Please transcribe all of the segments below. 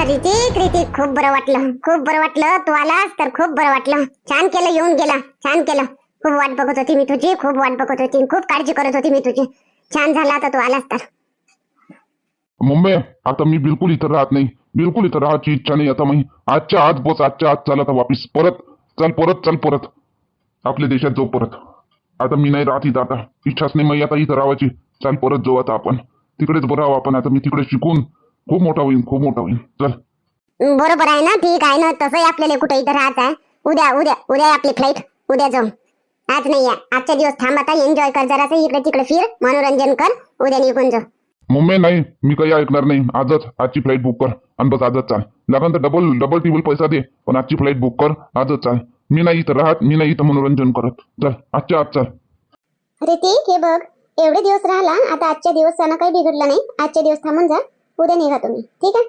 रितिक रितिक खूप बरं वाटलं. खूप बरं वाटलं. तू आलास तर खूप बरं वाटलं. छान केलं येऊन गेला. छान केलं. खूप वाट बघत होती मी तुझी. खूप वाट बघत होती. खूप काळजी करत होती मी तुझी. छान झाला आता तू आलास तर. मुंबई आता मी बिलकुल इथं राहत नाही. बिलकुल इथं राहायची इच्छा नाही. आता मी आजच्या आज बस आजच्या आज चाल आता वापिस. परत चल परत चल परत. आपल्या देशात जाऊ परत. आता मी नाही राहत इथं आता. इच्छाच नाही मी आता इथं राहायची. चल परत जाऊ आता आपण. तिकडेच बरं आपण. आता मी तिकडे शिकून खूप मोठा होईन खूप मोठा होईन चल. बरोबर आहे ना? ठीक आहे ना? तसंही आपल्याला कुठे इथं राहायचं आहे. उद्या उद्या उद्या आपली फ्लाईट उद्या जाऊ. आज नाही आहे. आजच्या दिवस थांब आता एन्जॉय कर जरासं. इकडे तिकडे फिर मनोरंजन कर. उद्या निघून जाऊ. मम्मी नाही. मी काही ऐकणार नाही. आजच आजची फ्लाईट बुक कर. आणि बस आजच चाल. लागन तर डबल डबल टेबल पैसा दे. पण आजची फ्लाईट बुक कर. आजच चाल. मी नाही इथं राहत. मी नाही इथं मनोरंजन करत. चल आजच्या आज चाल. रितिक हे बघ. एवढे दिवस राहिला. आता आजच्या दिवसानं काही बिघडलं नाही. आजच्या दिवस थांबून जा. उद्या निघा तुम्ही. ठीक आहे?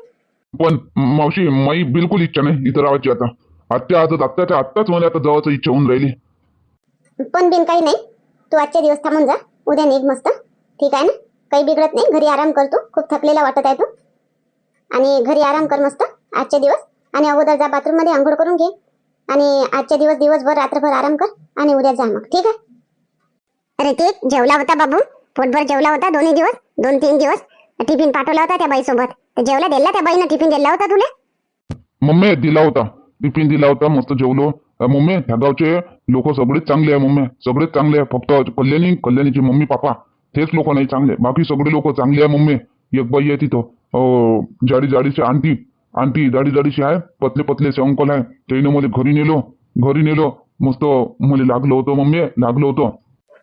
पण मावशी माई बिलकुल इच्छा नाही इथं राहायची आता. आजच्या आजच आत्ताच्या आत्ताच मला आता जावायची इच्छा होऊन राहिली. पण बिन काही नाही. तू आजच्या दिवस थांबून जा. उद्या निघ मस्त. ठीक आहे ना? काही बिघडत नाही. घरी आराम कर तू. खूप थकलेला वाटत आहे तू. आणि घरी आराम कर मस्त. आजचे दिवस. आणि अगोदर जा बाथरूममध्ये आंघोळ करून घे. आणि आजच्या दिवस दिवसभर रात्रभर आराम कर. आणि उद्या जा मग. ठीक आहे? अरे ते जेवला होता बाबू. पोटभर जेवला होता दोन्ही दिवस. दोन तीन दिवस. टिफ़िन पाठवला होता त्या बाईसोबत. तर जेवला दिला त्या बाईनं टिफ़िन दिला होता तुला? मम्मी, दिला होता. टिफ़िन दिला होता, मस्त जेवलो. मम्मी, ह्या गावचे लोक सगळेच चांगले आहे, मम्मी. सगळेच चांगले आहे. फक्त कल्याणी, कल्याणीचे मम्मी पापा तेच लोक नाही चांगले. बाकी सगळे लोक चांगले आहे, मम्मी. एक बाई आहे तिथं. जाडी जाडीची आंटी. आंटी जाडी जाडीची आहे. पतले पतलेचे अंकल आहे. त्याने मला घरी नेलो. घरी नेलो. मस्त मला लागलं होतं, मम्मी. लागलं होतं.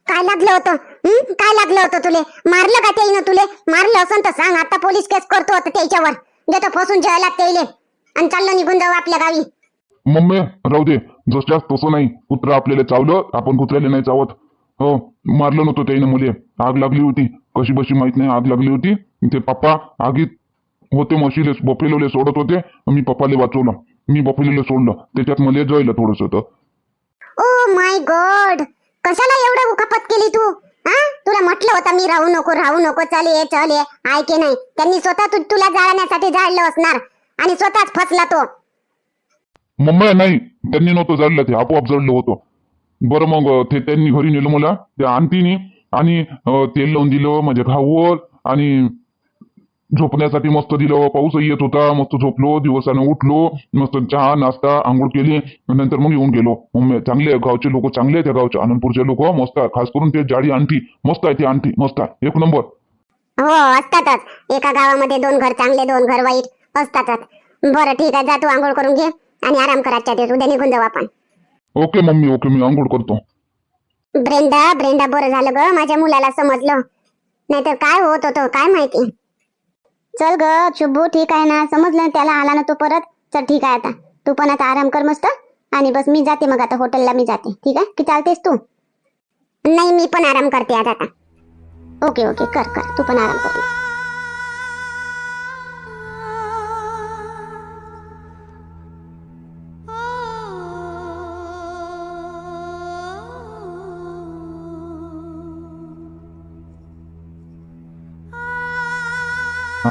काय लागलं होतं? हं? काय लागलं होतं तुले? मारलं का त्याईनं तुले? मारलं असं तर सांग. आता पोलीस केस करतो आता त्याच्यावर. देतो फसून जेवायला त्याईले. आणि चाललो निघून जाऊ आपल्या गावी. मम्मी राहू दे. जसल्यास तसं नाही. कुत्रा आपल्याला चावलं आपण कुत्र्याला नाही चावत. हो मारलं नव्हतं त्याने मुले. आग लागली होती. कशी बशी माहीत नाही आग लागली होती. ते पप्पा आगीत होते म्हशीले बफेलोले सोडत होते. मी पप्पाले वाचवलं. मी बफेलोले सोडलं. त्याच्यात मला जळलं थोडस तर. ओ माय गॉड कशाला एवढं उखापत केली तू? हा? तुला म्हटलं होतं मी राहू नको राहू नको चल ये चल ये. ऐके नाही? त्यांनी स्वतः तु, तुला जाळण्यासाठी जाळलं असणार. आणि स्वतःच फसला तो. मम्मी नाही. त्यांनी नव्हतं जाळलं ते आपोआप जळलं होतं. बरं मग ते त्यांनी घरी नेलं मला ते आणतीने आणि तेल लावून दिलं माझ्या घावर आणि झोपण्यासाठी मस्त दिलं पाऊसही येत होता मस्त झोपलो दिवसानं उठलो मस्त चहा नाश्ता आंघोळ केली नंतर मग येऊन गेलो. चांगले गावचे लोक चांगले आहेत त्या गावचे आनंदपूरचे लोक मस्त आहे. खास करून ते जाडी आंटी मस्त आहे ती आंटी मस्त आहे. एक नंबर. हो असतातच. एका गावामध्ये दोन घर चांगले दोन घर वाईट असतातच. बरं ठीक आहे. जा तू आंघोळ करून घे आणि आराम कर आजच्या दिवस. उद्या निघून जाऊ आपण. Okay mummy okay. मी आंघोळ करतो. ब्रेंडा ब्रेंडा बरं झालं ग. माझ्या मुलाला समजलं. नाहीतर काय होत होतं काय माहिती? चल ग शुभू ठीक आहे ना? समजलं ना त्याला आला ना तो परत? चल ठीक आहे आता. तू पण आता आराम कर मस्त. आणि बस मी जाते मग आता हॉटेलला मी जाते. ठीक आहे? की चालतेस तू? नाही मी पण आराम करते आता ओके ओके कर कर. तू पण आराम कर.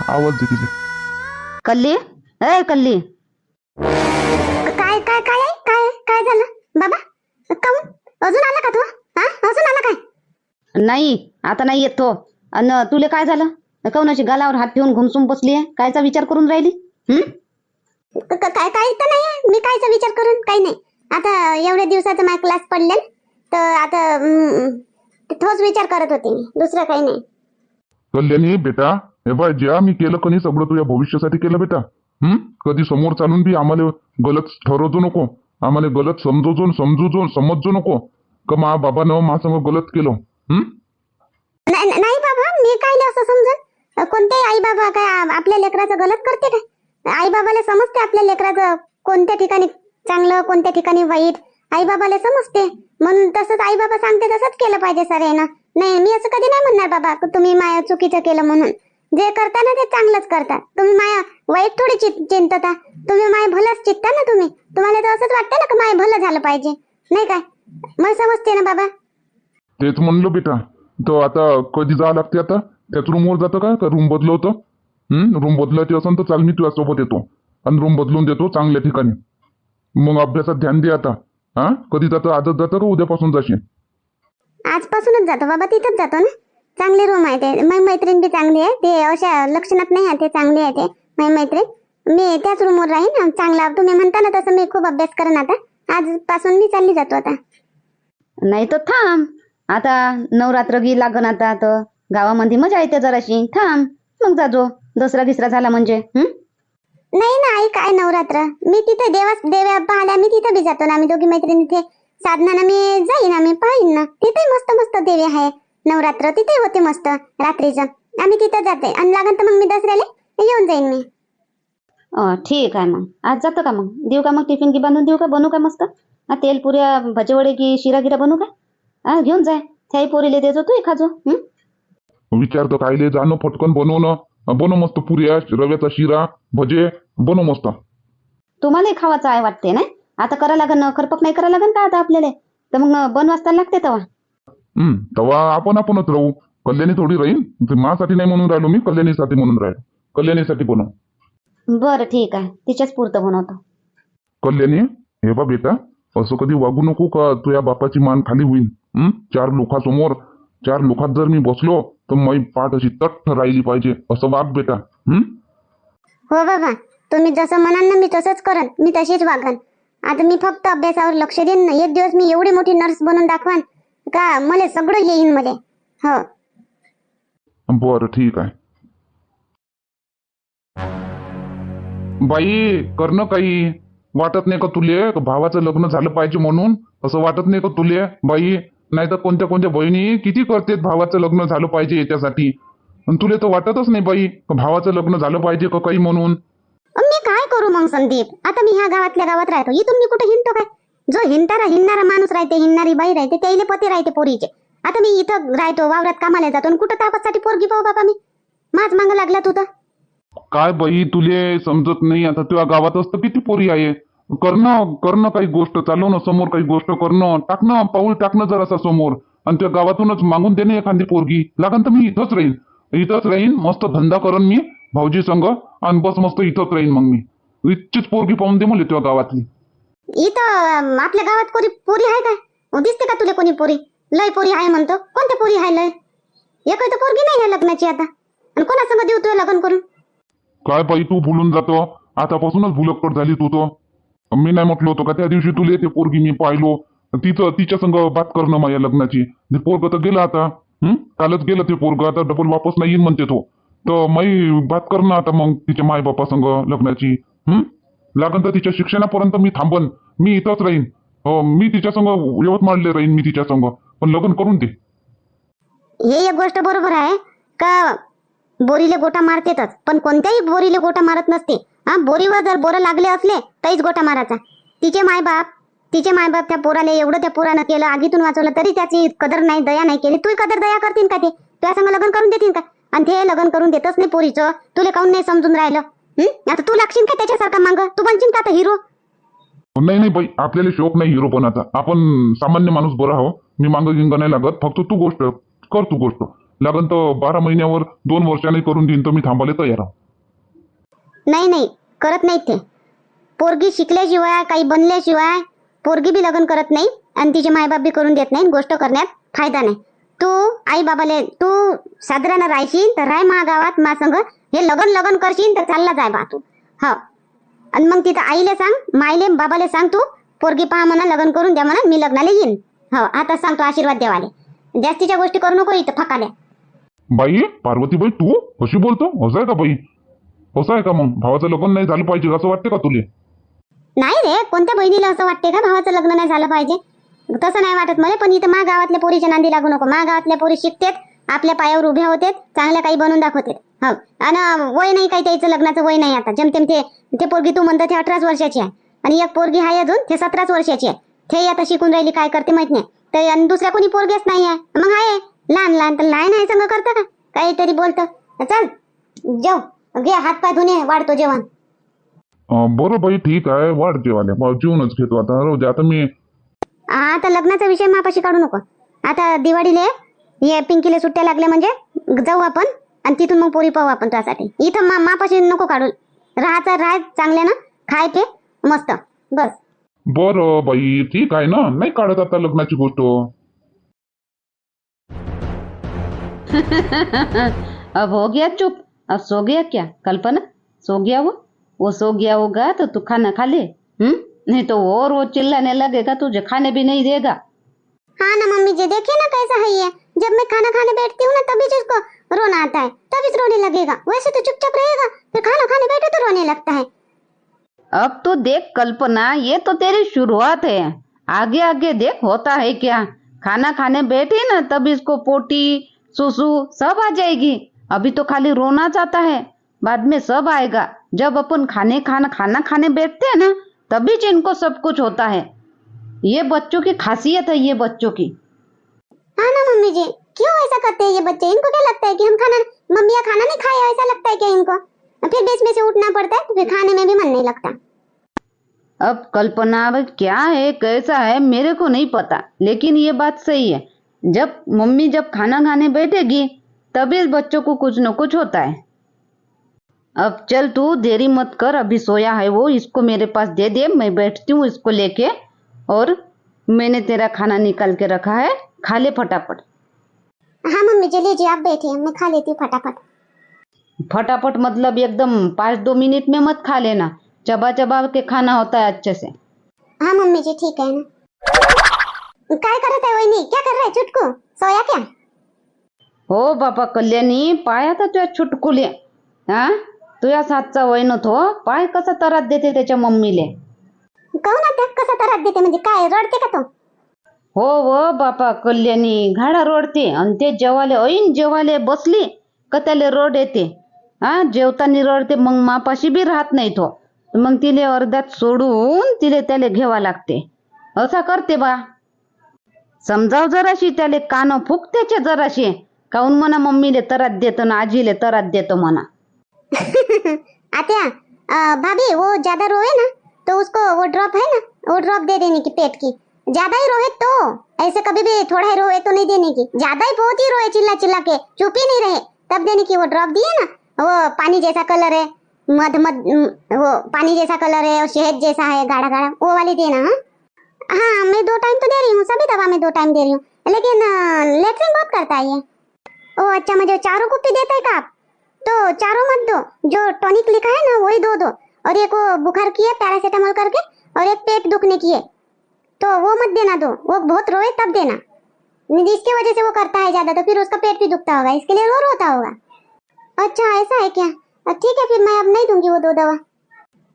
आवाज दे तिला. कल्ली? ए कल्ली. काय काय काय काय काय झालं? बाबा काऊन? अजून आला का तू? हा? अजून आला काय? नाही आता नाही येत तो. अन तुले काय झालं? कौनाची गालावर हात ठेवून घुमसून बसली आहे? कायचा विचार करून राहिली? हं? क- क- काय काय तर नाही मी कायचा विचार करून? काही नाही. आता एवढ्या दिवसाचा माझा क्लास पडले तर आता हम्म, तोच विचार करत होते मी. दुसरं काही नाही. कल्याणी बेटा हे बाय ज्या मी केलं कधी सगळं तुझ्या भविष्यासाठी केलं बेटा. हम्म कधी समोर चालून बी आम्हाला गलत ठरवतो नको. आम्हाला गलत समजवजो समजूजो समजजो नको. का मा बाबानं मा संग गलत केलं? हम्म नाही बाबा मी काय नाही असं समजत. कोणत्याही आई बाबा काय आपल्या लेकराचं गलत करते काय आई बाबाला समजते आपल्या लेकराचं कोणत्या ठिकाणी चांगलं कोणत्या ठिकाणी वाईट. आई बाबाला समजते. म्हणून तसंच आई बाबा सांगते तसंच केलं पाहिजे सर ना नाही मी असं कधी नाही म्हणणार बाबा तुम्ही माया चुकीचं केलं म्हणून. जे करता ना ते चांगलंच करता तुम्ही माया वाईट थोडी चित चिंतता. तुम्ही माया भलंच चित्ता ना तुम्ही. तुम्हाला तर असंच वाटतं ना की माया भलं झालं पाहिजे? नाही काय? मला समजते ना बाबा. तेच म्हणलं बेटा. तर आता कधी जावं लागते आता? त्याच रूमवर जातं का? का रूम बदलवतं? रूम बदलायची असेल तर चाल मी तुझ्यासोबत येतो. आणि रूम बदलून देतो चांगल्या ठिकाणी. मग अभ्यासात ध्यान दे आता. हा? कधी जातं आजच जातं का उद्यापासून जाशील? आजपासूनच जातो बाबा तिथंच जातो ना. चांगली रूम आहे ते. माझी मैत्रीण बी चांगली आहे. ते अशा लक्षणात नाही आहे ते चांगली आहे ते. माझी मैत्रीण. मी त्याच रूमवर राहीन. चांगला तुम्ही म्हणता ना तसं मी खूप अभ्यास करेन आता. आजपासून मी चालली जातो आता. नाही तर थांब. आता नवरात्र गी लागन आता तर गावामध्ये मजा येते जराशी. थांब. मग जाजो. दसरा गिसरा झाला म्हणजे? नाही ना आई काय नवरात्र? मी तिथे देवा देव्या पाहायला मी तिथे बी जातो ना. आम्ही दोघी मैत्रिणी तिथे साधनानं मी जाईन आम्ही पाहिन ना. तिथे मस्त मस्त देवी आहे. नवरात्र तिथे होते मस्त रात्रीचं. आम्ही तिथे जाते. आणि लागन तर मग मी दसऱ्याला येऊन जाईन मी. अं, ठीक आहे मग. आज जातो का मग? देऊ का मग टिफिन की बांधून देऊ का? बनवू का मस्त? हा तेल पुऱ्या भजेवडे की शिरा गिरा बनवू का? हा घेऊन जाय. त्याही पोरीले देजो तू एखादो हं? विचार तर कायले जाणं फटकन बनवणं. बनव मस्त पुऱ्या रव्याचा शिरा भजे बनव मस्त. तुम्हालाही खावाचं आहे वाटते नाही? आता करा लागन खरपक नाही करा लागन का आता आपल्याला? तर मग बनवासता लागते तेव्हा हम्म. तेव्हा आपण आपणच राहू. कल्याणी थोडी राहीन. ते माझ्यासाठी नाही म्हणून राहिलो मी कल्याणीसाठी म्हणून राहिलो. कल्याणीसाठी बनव बरं ठीक आहे. तिच्याच पुरतं बनवतो कल्याणी हे बा बेटा असं कधी वागू नको का? तुझ्या बापाची मान खाली होईल? चार लोकांसमोर चार लोकात जर मी बसलो तर मी पाठ अशी तट्ट राहिली पाहिजे. असं वाग बेटा. हं? हो बाबा. तुम्ही जसं म्हणाल ना मी तसंच करन. मी तशीच वागन. आता मी फक्त अभ्यासावर लक्ष देईन ना. एक दिवस मी एवढी मोठी नर्स बनून दाखवान. का मला सगळं येईन मला. हो. बरं ठीक आहे. बाई करणं काही. वाटत नाही का तुले? का भावाचं लग्न झालं पाहिजे म्हणून? असं वाटत नाही का तुले? बाई नाही तर कोणत्या कोणत्या बहिणी किती करतेत भावाचं लग्न झालं पाहिजे याच्यासाठी? आणि तुले तर वाटतच नाही बाई का भावाचं लग्न झालं पाहिजे का काही म्हणून? मी काय करू मग संदीप? आता मी ह्या गावातल्या गावात राहतो. इथून मी कुठे हिंडतो काय? जो हिंडणारा हिंडणारा माणूस राहते हिंडणारी बाई राहते त्याईले पती राहते पोरीचे. आता मी इथं राहतो वावरात कामाला जातो आणि कुठं तापासाठी पोरगी पाहू बाबा मी? माझ मांग लागला तू तर. काय बाई तुले समजत नाही आता तुझ्या गावात असतं किती पोरी आहे? करणं करणं काही गोष्ट चालू ना समोर काही गोष्ट करणं टाकणं पाऊल टाकणं जरासा समोर. आणि त्या गावातूनच मागून देणे एखादी पोरगी. लागन तर मी इथंच राहीन. इथंच राहीन मस्त धंदा करण मी भाऊजी संघ आणि बस मस्त इथंच राहीन मग मी. इतकीच पोरगी पाहून दे मला तुझ्या गावातली. इथं आपल्या गावात कोणी पोरी आहे काय? दिसते का तुला कोणी पोरी? लय पोरी आहे म्हणतो. कोणत्या पोरी आहे लय? एक तर पोरगी नाही आहे लग्नाची आता. आणि कोणासंग देऊ तुला लग्न करून? काय बाई तू भुलून जातो? आतापासूनच भुलकपट झाली तू तो. मी नाही म्हटलं होतं का त्या दिवशी तुले ते पोरगी मी पाहिलो. तिचं तिच्या संग बात करणं माझ्या लग्नाची. पोरग तर गेलं आता. हम्म कालच गेलं ते पोरग. आता डबल वापस नाही येईन म्हणते तो. तर मी बात करणं आता मग तिच्या माय बापा संग लग्नाची. हम्म लागन तर तिच्या शिक्षणापर्यंत मी थांबन. मी इथंच राहीन. मी तिच्या संग यवतमाळले राहीन मी तिच्या संग. पण लग्न करून दे. हे एक गोष्ट बरोबर आहे. का बोरीले गोटा मारतेतच. पण कोणत्याही बोरीले गोटा मारत नसते. हा बोरीवर जर बोरं लागले असले तरीच गोटा मारायचा. तिचे मायबाप तिचे मायबाप त्या पोराला एवढं त्या पोरानं केलं आगीतून वाचवलं तरी त्याची कदर नाही दया नाही केली. तू कदर दया करतील का ते? तुझ्या संग लग्न करून देतील का? आणि ते लग्न करून देतच नाही पोरीचं. तुला काऊन नाही समजून राहिलं? हम्म आता तू लागशील का त्याच्यासारखा मांग? तू बनशील का आता हिरो? नाही नाही बाई आपल्याला शोक नाही हिरो पण आता आपण सामान्य माणूस बरा हो मी मागं गिंग नाही लागत. फक्त तू गोष्ट कर तू गोष्ट. लागन तर बारा महिन्यावर दोन वर्षांनी करून देईन तर मी थांबायला तयार आहे. नाही नाही करत नाही ते. पोरगी शिकल्याशिवाय काही बनल्याशिवाय पोरगी बी लग्न करत नाही आणि तिचे मायबाप बी करून देत नाही गोष्ट करण्यात फायदा नाही. तू आई बाबाले तू साधारण राहशील तर राय महागावात मा संग. हे लगन लगन करशील तर चालला जाय बा तू. हो. आणि मग तिथं आईले सांग माईले बाबाले सांग तू पोरगी पहा म्हणा लग्न करून द्या म्हणा मी लग्नाला येईन. हो आता सांगतो आशीर्वाद देवाले. जास्तीच्या गोष्टी करू नको इथं फकाल्या. बाई पार्वतीबाई तू? कशी बोलतो? असं आहे का बाई? असं आहे का मग? भावाचं लग्न नाही झालं पाहिजे असं वाटतं का तुले? नाही रे कोणत्या बहिणीला असं वाटते का भावाचं लग्न नाही झालं पाहिजे? तसं नाही वाटत मला पण इथं मा गावातल्या पोरीच्या नांदी लागू नको. मा गावातल्या पोरी शिकतेत आपल्या पायावर उभ्या होतेत चांगल्या काही बनवून दाखवतेत. हो. आणि वय नाही काही त्याचं लग्नाचं वय नाही आता. जमतेम ते ते पोरगी तू म्हणतो ते अठराच वर्षाची आहे. आणि एक पोरगी आहे अजून ते सतराच वर्षाची आहे. ते आता शिकून राहिली काय करते माहीत नाही. तर आणि दुसऱ्या कोणी पोरगीच नाही आहे. मग आहे. लहान लहान तर लहान आहे संग करतं का? काहीतरी बोलतं. चल जेव. घे हात पाय धुणे वाढतो जेवण. बरं बाई ठीक आहे. वाढ जेवाले मग जेवणच घेतो आता. दे. आता मी आता लग्नाचा विषय मापाशी काढू नको. आता दिवाळीले हे पिंकीले सुट्ट्या लागल्या म्हणजे जाऊ आपण. आणि तिथून मग पोरी पाहू आपण त्यासाठी इथं मा मापाशी नको काढू. राहायचं राह चांगल्यानं खाय पे. मस्त. बस. बरं बाई ठीक आहे ना? नाही काढत आता लग्नाची गोष्ट. अब हो गया चुप. अब सो गया क्या? कल्पना? सो गया वो? वो सो गया होगा तो तू खाना खा ले हम्म? नहीं तो वो और वो चिल्लाने लगेगा तुझे खाने भी नहीं देगा। हाँ ना मम्मी जी देखिए ना कैसा है ये। जब मैं खाना खाने बैठती हूँ ना तभी जिसको रोना आता है तभी से रोने लगेगा। वैसे तो चुपचाप रहेगा फिर खाना खाने बैठे तो रोने लगता है। अब तो देख कल्पना ये तो तेरी शुरुआत है। आगे आगे देख होता है क्या? खाना खाने बैठे ना तब इसको पोटी सुसु सब आ जाएगी। अभी तो खाली रोना चाहता है। बाद में सब आएगा। जब अपन खाने खाना खाना खाने बैठते हैं ना तभी इनको सब कुछ होता है। ये बच्चों की खासियत है ये बच्चों की। हाँ ना मम्मी जी। क्यों ऐसा करते हैं ये बच्चे? इनको क्या लगता है कि हम खाना, मम्मिया खाना नहीं खाए? ऐसा लगता है क्या इनको? फिर बीच में से उठना पड़ता है तो फिर खाने में भी मन नहीं लगता। अब कल्पना क्या है? कैसा है? मेरे को नहीं पता, लेकिन ये बात सही है। जब मम्मी जब खाना खाने बैठेगी तभी बच्चों को कुछ न कुछ होता है। अब चल तू, देरी मत कर, अभी सोया है वो, इसको मेरे पास दे दे, मैं बैठती हूँ इसको लेके, और मैंने तेरा खाना निकाल के रखा है, खा ले फटाफट। हाँ मम्मी जी लीजिए आप बैठिए मैं खा लेती हूँ फटाफट. फटाफट मतलब एकदम पाँच दो मिनट में मत खा लेना. चबा चबा के खाना होता है अच्छे से. हाँ मम्मी जी ठीक है ना. काय करत आहे वहिनी? क्या कर रहा है? चुटकू? सोया क्या? हो बापा कल्याणी पाय आता तुझ्या छुटकुले हा? तुझ्या सातचा वय तो पाय कसा तरात देते त्याच्या मम्मीले? कहू ना त्या कसा त्रास देते? म्हणजे काय? रडते का तो? हो व बापा कल्याणी. घाडा रोडते आणि ते जेवाले ऐन जेवाले बसली का त्याले रोड येते? हा जेवताना रडते मग मापाशी बी राहत नाही तो. मग तिले अर्ध्यात सोडून तिले त्याला घेवा लागते. असा करते बा. समजाव जराशी त्याले कान फुक त्याचे जराशी. काऊन म्हणा मम्मीले तरात देतो ना आजीले तरात देतो म्हणा. आत्या अ, भाभी वो ज्यादा रोए ना तो उसको वो ड्रॉप है ना? वो ड्रॉप दे देने की पेट की. ज़्यादा ही रोए तो। ऐसे कभी भी थोड़ा ही रोए तो नहीं देने की। ज़्यादा ही बहुत ही रोए चिल्ला चिल्ला के। चुप ही नहीं रहे। तब देने की वो ड्रॉप दिए ना, वो पानी जैसा कलर है मध मध वो पानी जैसा कलर है और शहद जैसा है गाढ़ा गाढ़ा वो वाली देना हाँ? हाँ मैं दो टाइम तो दे रही हूँ, सभी दवा में दो टाइम दे रही हूँ। लेकिन लेटरिन बहुत करता है ये। ओ अच्छा मुझे चारों कुप्पी देता है आप? तो चारों मत दो, जो टॉनिक लिखा है ना, वही दो दो। और एक बुखार की है पैरासीटामोल करके, और एक पेट दुखने की है। तो वो मत देना दो। वो बहुत रोए तब देना। इसकी वजह से वो करता है ज़्यादा तो फिर उसका पेट भी दुखता होगा, इसके लिए वो रोता होगा। अच्छा ऐसा है क्या? ठीक है, फिर मैं अब नहीं दूँगी वो दो दवा।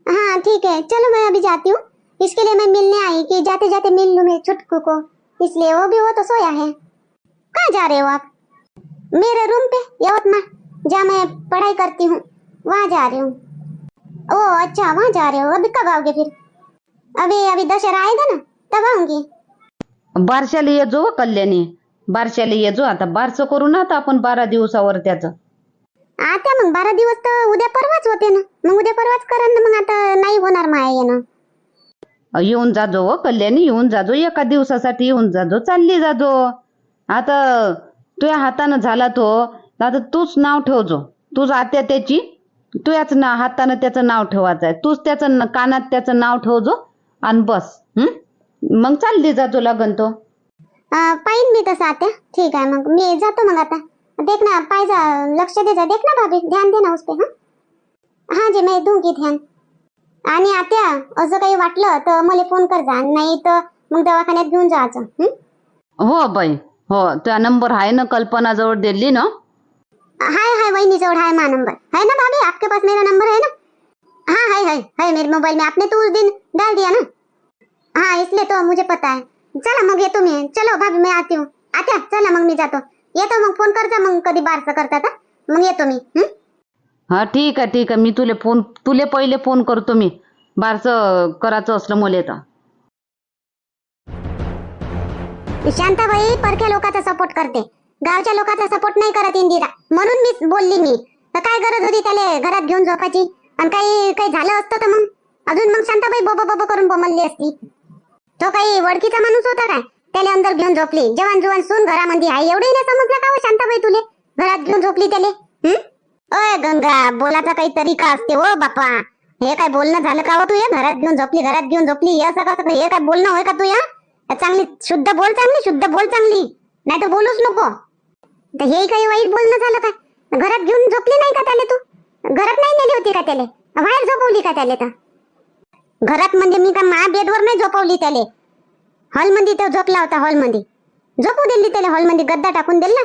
हाँ ठीक है। चलो, मैं अभी जाती हूँ। इसके लिए मैं मिलने आई कि जाते जाते मिल लूँ मेरे छुटकू को। इसलिए वो भी, वो तो सोया है। कहाँ जा रहे हो आप? मेरे रूम पे? यवतमाल। जहाँ मैं पढ़ाई करती हूँ। वहाँ जा रही हूँ। ओ अच्छा वहाँ जा रहे हो। अभी कब आओगे फिर? अभी अभी दशहरा आएगा ना? आऊंगी बारशाला ये जो कल्याणी. बारशाला ये जो. आता बारसं करू ना आता आपण बारा दिवसावर त्याचं. आता मग बारा दिवस तर उद्या परवाच होते ना. मग उद्या परवाच करा ना मग आता नाही होणार माया येणं. येऊन जाजो व कल्याणी येऊन जाजो. एका दिवसासाठी येऊन जाजो. चालली जाजो. आता तुझ्या हातानं झाला तो. आता तूच नाव ठेवजो. तूच आत्या त्याची. तुझ्याच ना हातानं त्याचं नाव ठेवायचं आहे तूच त्याचं न- कानात त्याचं नाव ठेवजो. आणि बस. हं? मग चालली जाजो लागन तो. अं, पाहीन मी तसं आता. ठीक आहे मग मी जातो मग आता. देख ना पाहिजे लक्ष दे जा. देख ना भाभी ध्यान दे ना उस पे हाँ? हाँ जी मैं दूंगी ध्यान. आणि आत्या असं काही वाटलं तर मला फोन कर जा. नाही तर मग दवाखान्यात घेऊन जायचं हं? हो बाई. हो त्या नंबर आहे ना कल्पनाजवळ दिली ना? हाय हाय वही जवळ हाय मा नंबर. है ना भाभी आपके पास मेरा नंबर है ना? हाँ है है है मेरे मोबाइल में आपने तो उस दिन डाल दिया ना? हाँ इसलिए तो मुझे पता है। चला मग येतो मी चलो भाभी मैं आती हूँ। आत्या चला मग मी जातो। येतो मग फोन करजा मग कधी बारसं करता तर? मग येतो मी हं? हा ठीक आहे ठीक आहे मी तुले फोन तुले पहिले फोन करतो मी। बारसं करायचं असलं मुले तर. शांताबाई परक्या लोकांचा सपोर्ट करते. गावच्या लोकांचा सपोर्ट नाही करत इंदिरा. म्हणून मी बोलली मी. तर काय गरज होती त्याला घरात घेऊन झोपायची? आणि काही काही झालं असतं तर मग? अजून मग शांताबाई बोबो बोबो करून बोमलली असती. तो काही वडकीचा माणूस होता काय? त्याला अंदर घेऊन झोपली. जवान जुवान सून घरामध्ये आहे. एवढंही नाही समजलं का शांत शांताबाई तुले? घरात घेऊन झोपली त्याले? अय गंगा बोलाचा काही तरीका असते हो ओ बापा हे काय बोलणं झालं का हो तू घरात घेऊन झोपली घरात घेऊन झोपली. हे असं कसं हे काय बोलणं होय का तू या चांगली शुद्ध बोल चांगली शुद्ध बोल चांगली. नाही तर बोलूच नको. तर हे काही वाईट बोलणं झालं काय? घरात घेऊन झोपली नाही का त्याला तू? घरात नाही नेली होती का त्याला? बाहेर झोपवली का त्याला तर? घरात म्हणजे मी का मा बेडवर नाही झोपवली त्याले? हॉलमध्ये तो झोपला होता हॉलमध्ये. झोपू दिली त्याला हॉलमध्ये गद्दा टाकून दिला.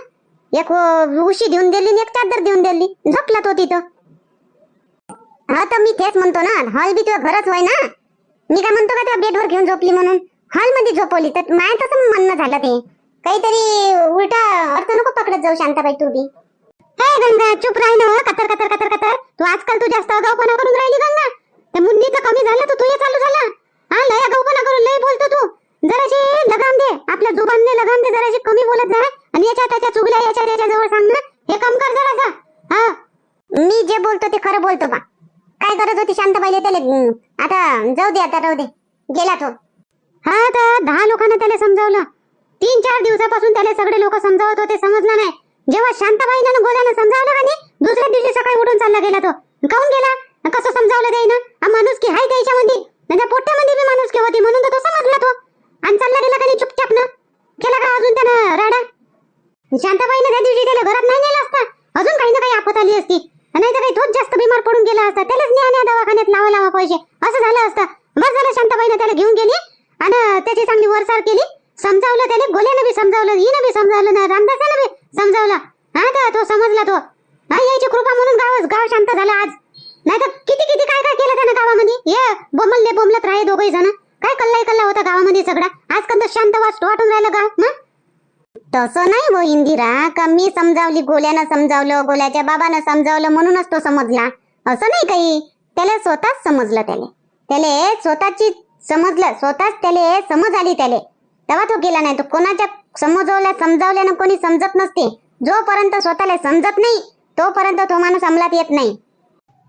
एक उशी देऊन दिली आणि एक चादर देऊन दिली. झोपला तो तिथं. हा तर मी तेच म्हणतो ना हॉल बी तुझं घरच होय ना? मी काय म्हणतो का त्या बेडवर घेऊन झोपली म्हणून? हॉलमध्ये झोपवली तर माय तसं म्हणणं झालं ते. काहीतरी उलटा अर्थ नको पकडत जाऊ शांताबाई तू बी. हे गंगा चुप राही ना हो, कतर कतर कतर कतर तू आजकाल तू जास्त अगाऊपणा करून राहिली गंगा. ते मुन्नीचं कमी झालं तर तू चालू झाला. हा लय गौपणा करून लय बोलतो तू. जराशी लगाम दे. आपल्या जुबानने लगाम दे जराशी कमी बोलत जा. आणि याच्या त्याच्या चुगल्या याच्या त्याच्याजवळ सांग ना. हे कम कर जरासा. हा. मी जे बोलतो ते खरं बोलतो बा. काय गरज होती शांताबाईले त्याला आता जाऊ दे आता राहू दे. गेला तो. हा तर दहा लोकांना त्याला समजावलं. तीन चार दिवसापासून त्याला सगळे लोक समजावत होते समजलं नाही. जेव्हा शांताबाईनं गोल्यानं समजावलं का नाही दुसऱ्या दिवशी सकाळी उठून चालला गेला तो. काऊन गेला? कसं समजावलं ते हा माणूस की हाय त्याच्यामध्ये त्याच्या पोट्यामध्ये बी माणूस की होती म्हणून तो समजला तो. आणि चालला गेला का चुपचाप ना? केला का अजून त्यानं राडा? शांताबाईनं त्या दिवशी त्याला घरात नाही नेला असता? अजून काही ना काही आपत आली असती. नाही तर काही तोच जास्त बिमार पडून गेला असता. त्यालाच न्या दवाखान्यात लावा लावा पाहिजे. असं झालं असतं. बस झालं शांताबाईनं त्याला घेऊन गेली आणि त्याची चांगली वरसार केली. समजावलं त्याने गोल्यानं बी समजावलं हिनं बी समजावलं ना रामदासानं बी समजावलं. हा तो समजला तो. नाही यायची कृपा म्हणून गाव गाव शांत झाला आज. नाही तर किती किती काय काय केलं त्यानं गावामध्ये? ये बोंबलले बोमलत राहे दोघही जण. काय कल्ला कल्ला होता गावामध्ये सगळा? आजकाल तर शांत वाट वाटून राहिलं गाव मग? तसं नाही हो इंदिरा. का मी समजावली गोल्यानं समजावलं गोल्याच्या बाबानं समजावलं म्हणूनच तो समजला. असं नाही काही. त्याला स्वतःच समजलं त्याले त्याले स्वतःची समजलं. स्वतःच त्याले समज आली त्याले. तेव्हा तो गेला नाही. तो कोणाच्या समजवल्या समजावल्यानं कोणी समजत नसते. जोपर्यंत स्वतःला समजत नाही तोपर्यंत तो माणूस अंमलात येत नाही.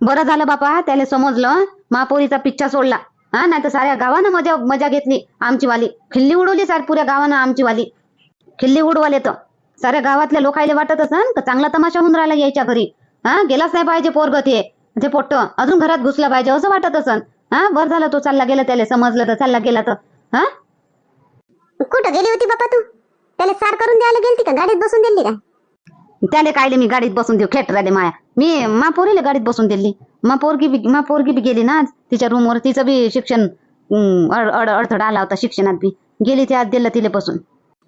बरं झालं बापा त्याला समजलं. महापोरीचा पिच्छा सोडला. हा नाही तर साऱ्या गावानं मजा मजा घेतली आमची वाली खिल्ली उडवली सार पुऱ्या गावानं आमची वाली खिल्ली उडवाले तर. साऱ्या गावातल्या लोकायला वाटत असन का चांगला तमाशा होऊन राहिला यायच्या घरी. हा गेलाच नाही पाहिजे पोरग ते. ते पोट्ट. अजून घरात घुसला पाहिजे असं वाटत असन. हा बरं झालं तो चालला गेला त्याला समजलं तर चालला गेला तर. हा? कुठं गेली होती बापा तू? त्याला सार करून द्यायला गेली का? गाडीत बसून दिली का? त्याले कायले मी गाडीत बसून देऊ? खेट राहिले माया. मी मा पोरीला गाडीत बसून दिली मा पोरगी बी मा पोरगी बी गेली ना तिच्या रूमवर तिचं बी शिक्षण अड अड अडथळा आला होता शिक्षणात बी. गेली त्या दिलं तिला बसून.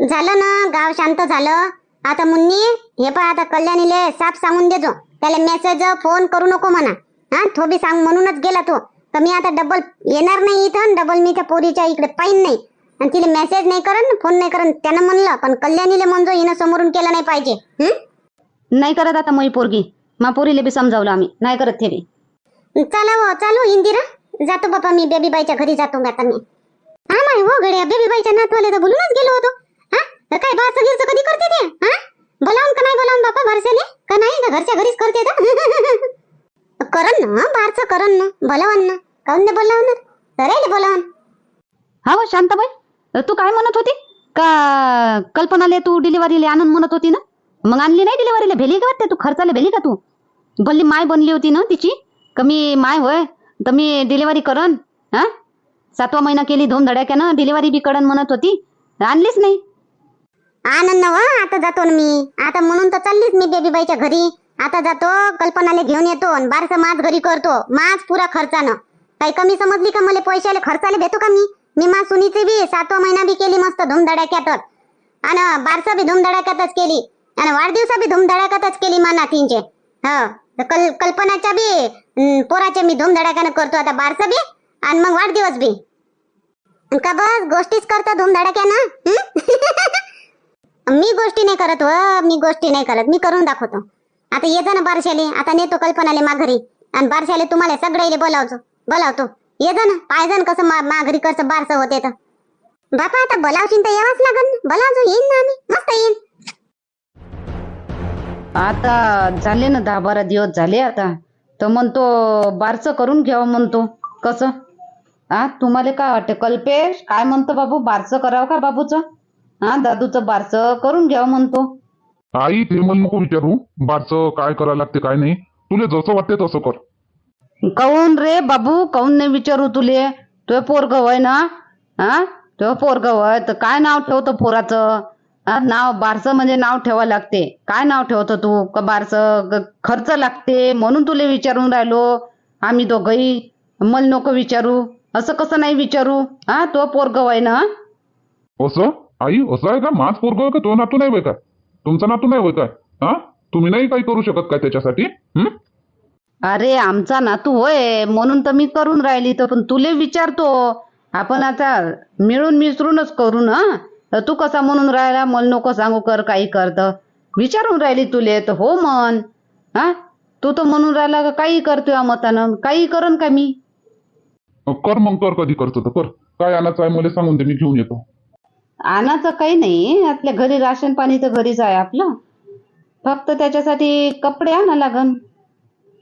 झालं ना गाव शांत झालं. आता मुन्नी हे पण आता कल्याणीले साफ सांगून देजो त्याला मेसेज फोन करू नको म्हणा. हा तो बी सांग म्हणूनच गेला तो. तर मी आता डबल येणार नाही इथं डबल मी त्या पोरीच्या इकडे पाहिन नाही. आणि तिला मेसेज नाही करन फोन नाही करन त्यानं म्हणलं पण कल्याणीले म्हणजे हिनं समोरून केलं नाही पाहिजे. नाही करत आता मई पोरगी. मा पोरीला बी समजावलं आम्ही. नाही करत ते बी. चला हो चालू इंदिरा. जातो बापा मी बेबी बाईच्या घरी जातो आता मी. हा नाही हो गड्या बेबी बाईच्या नातवाले तर बोलूनच गेलो होतो. हा? काय गिरचं कधी करते ते? हा? बोलावून का नाही बोलावून बापा बारसेले का नाही? का घरच्या घरीच करते तर? करन ना बारचं करन ना बोलावन ना. काऊन नाही बोलावणार? सरेले बोलावन हा हो शांताबाई. तू काय म्हणत होती? का कल्पनाले तू डिलिव्हरीला आणून म्हणत होती ना? मग आणली नाही डिलिव्हरीला भेली का वाटते तू? खर्चाला भेली का तू? बोलली माय बनली होती ना तिची. कमी माय होय. तर मी डिलिव्हरी करन हा? सातवा महिना केली धूमधडाक्यानं डिलिव्हरी बी करण म्हणत होती. आणलीच नाही. आनंद व आता जातो ना मी. आता म्हणून तर चाललीच मी बेबी बाईच्या घरी. आता जातो कल्पनाले घेऊन येतो आणि बारसं माझ घरी करतो. माझ पुरा खर्चानं. काही कमी समजली का मला? पैशाले खर्चाले भेटू का मी? मी मा सुनीची बी सातवा महिना बी केली मस्त धूमधडाक्यातच. आणि बारसं बी धूमधडाक्यातच केली. आणि वाढदिवसा बी धूमधडाक्यातच केली मा नातींचे. हो कल कल्पनाच्या बी पोराच्या पोराचे मी धूमधडाक्यानं करतो आता बारसं बी आणि मग वाढदिवस बी. का बस गोष्टीच करतो धूमधडाक्यानं मी गोष्टी नाही करत व मी गोष्टी नाही करत मी करून दाखवतो. आता ये जा ना बारशाले आता नेतो कल्पनाले माघरी आणि बारशाले तुम्हाला सगळ्याले बोलावतो बोलावतो. ये जा ना पायजन कसं मा माघारी कसं बारसं होते तर. बापा आता बोलावशील तर यावाच लागन बोलावजो येईन ना आम्ही मस्त येईन. आता झाले ना दहा बारा दिवस झाले आता. तर म्हणतो बारचं करून घ्यावं म्हणतो. कसं? हा तुम्हाला काय वाटते? कल्पेश काय म्हणतो बाबू? बारचं करावं का बाबूचं? हा दादूचं बारचं करून घ्यावं म्हणतो. आई ते मला नको विचारू. बारचं काय करायला लागते काय नाही. तुला जसं वाटते तसं कर. काऊन रे बाबू? काऊन नाही विचारू तुले? तुझं पोरग वय ना? हा तुझं पोरग वय तर काय नाव ठेवतं पोराचं? नाव बारसं म्हणजे नाव ठेवा लागते. काय नाव ठेवतो तू? का बारसं खर्च लागते? म्हणून तुले विचारून राहिलो. आम्ही दोघही मल नको विचारू. असं कसं नाही विचारू? हा तो पोरग वय ना? असं? आई असं आहे का? माझ पोरग का? तो नातू नाही काय तुमचा नातू नाही होय काय हा? तुम्ही नाही काही करू शकत काय त्याच्यासाठी? अरे आमचा नातू होय म्हणून तर मी करून राहिली तर पण तुले विचारतो. आपण आता मिळून मिसळूनच करू ना? तू कसा म्हणून राहिला? मला नको सांगू कर काही करत. विचारून राहिली तुले तर हो मन हा? तू तर म्हणून राहिला का काही करतोय मतानं? काही करन का मी? कर मग कर कधी करतो तर कर. काय आणायचं आहे मला सांगून दे मी घेऊन येतो. आणायचं काही नाही. आपल्या घरी राशन पाणी तर घरीच आहे आपलं. फक्त त्याच्यासाठी कपडे आणा लागन.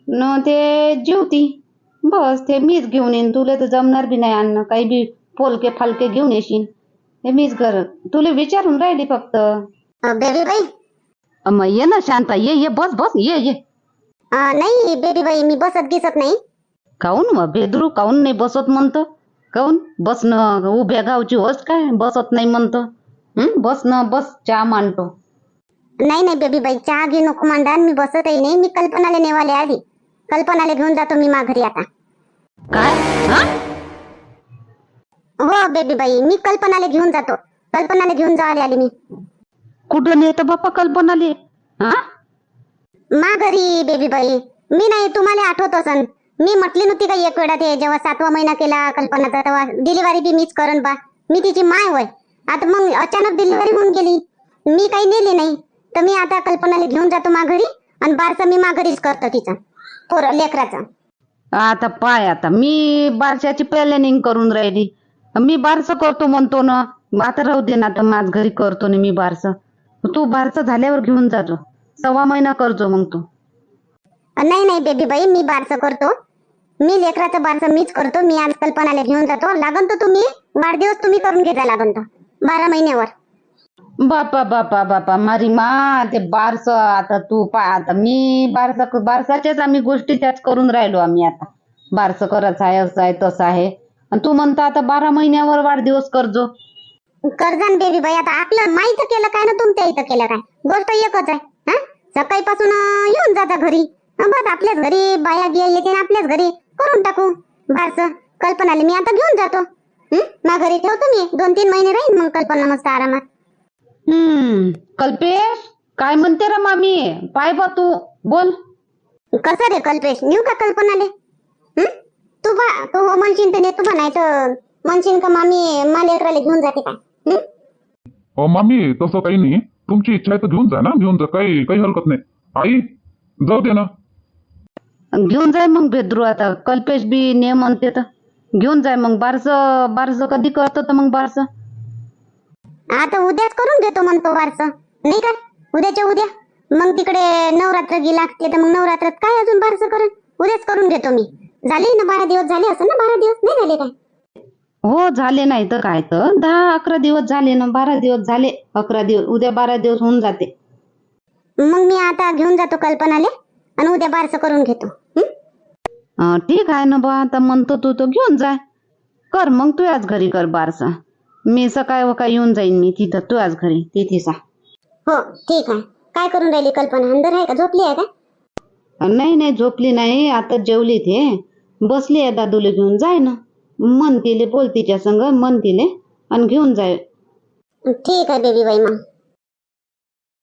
न ते जेवती. बस ते मीच घेऊन येईन. तुला तर जमणार बी नाही आणणं. काही बी पोलके फालके घेऊन येशील. हे मीच घर तुला विचारून राहिली फक्त. बेबी बाई ये ना शांता. ये ये बस बस. ये ये. नाही बेबी बाई मी बसत गिसत नाही. काऊन मग बेदरू काऊन नाही बसत म्हणतं? काऊन? बसणं उभ्या गावची होस काय? बसत नाही म्हणतं. हं? बस ना बस. चहा मांडतो. नाही नाही बेबी बाई चहा घे नको मांडा. मी बसतही नाही. मी कल्पनाला नेवाले आली. कल्पनाला घेऊन जातो मी माघारी आता. काय? हा? हो बेबी बाई मी कल्पनाला घेऊन जातो. कल्पनाला घेऊन जावाले आली मी. कुठं नेतं बाप्पा कल्पनाले. हा? माघारी बेबी बाई. मी नाही तुम्हाला आठवत असन. मी म्हटली नव्हती का एक वेळा ते जेव्हा सातवा महिना केला कल्पनाचा तेव्हा डिलिव्हरी बी मीच करन बा. मी तिची माय होय. आता मग अचानक डिलिव्हरी होऊन गेली. मी काही नेली नाही. तर मी आता कल्पनाला घेऊन जातो माघारी आणि बारसा मी माघारीच करतो तिचा. पोर लेकराचा. आता पाय आता. मी बारशाची प्लॅनिंग करून राहिली. मी बारसं करतो म्हणतो ना. आता राहू दे ना आता माझ घरी करतो ना मी बारसं. तू बारसं झाल्यावर घेऊन जातो सव्वा महिना करतो मग तू. नाही नाही बेबी बाई मी बारसं करतो. मी लेकराचं बारसं मीच करतो. मी आज कल्पनाला घेऊन जातो. लागन तर तुम्ही वाढदिवस तुम्ही करून घेता लागन तर. बारा महिन्यावर. बापा बापा बापा मारी मा ते बारस आता तू पा आता मी बारसा बारसाच्याच आम्ही गोष्टी त्याच करून राहिलो आम्ही आता. बारसं करायचं आहे असं आहे तसं आहे. आणि तू म्हणता आता बारा महिन्यावर वाढदिवस करजो. कर्जन बेबी बाई आता आपलं माहीत केलं काय ना तुमच्या इथं केलं काय? गोष्ट एकच आहे हा? सकाळीपासून अं, येऊन जाता घरी. बस आपल्याच घरी बाया बिया येते आपल्याच घरी. करून टाकू बारस. कल्पनाला मी आता घेऊन जातो. हं? मा घरी ठेवतो मी दोन तीन महिने राहीन मग कल्पना मस्त आरामात. हम्म कल्पेश काय म्हणते रे मामी? पाय बा तू बोल. कसं रे कल्पेश? नेऊ का कल्पनाले? हं? तू बा तू हो म्हणशील तर नेतो नाही तर म्हणशील का मामी मला लेकराला घेऊन जाते काय हं? मामी तसं काही नाही. तुमची इच्छा आहे तर घेऊन जा ना. घेऊन जा. काही काही हरकत नाही. आई जाऊ दे ना. घेऊन जाय मग बेद्रू आता. कल्पेश बी ने म्हणते तर. घेऊन जाय मग. बारस बारस कधी करतो तर मग बारस. आता उद्याच करून घेतो म्हणतो वारस नाही का? उद्याच्या उद्या. मग तिकडे नवरात्र गी लागते तर मग नवरात्रात काय अजून बारस करून? उद्याच करून घेतो मी. झाले ना बारा दिवस झाले असं ना बारा दिवस? नाही झाले काय? हो झाले नाही तर काय तर. दहा अकरा दिवस झाले ना बारा दिवस झाले. अकरा दिवस उद्या बारा दिवस होऊन जाते. मग मी आता घेऊन जातो कल्पनाले आणि उद्या बारस करून घेतो. हं? अं, ठीक आहे ना बा आता म्हणतो तू तर घेऊन जाय कर मग तू आज घरी कर बारसा. मी सकाळी वकाळी येऊन जाईन मी तिथं. तू आज घरी तिथे सा हो ठीक आहे. काय करून राहिली कल्पना? अंदर आहे का? झोपली आहे का? नाही नाही झोपली नाही. आता जेवली ते बसली आहे दादूला घेऊन जाय ना. म्हणतीले बोलतीच्या संग मन आणि घेऊन जाय. ठीक आहे बेबी बाई मग.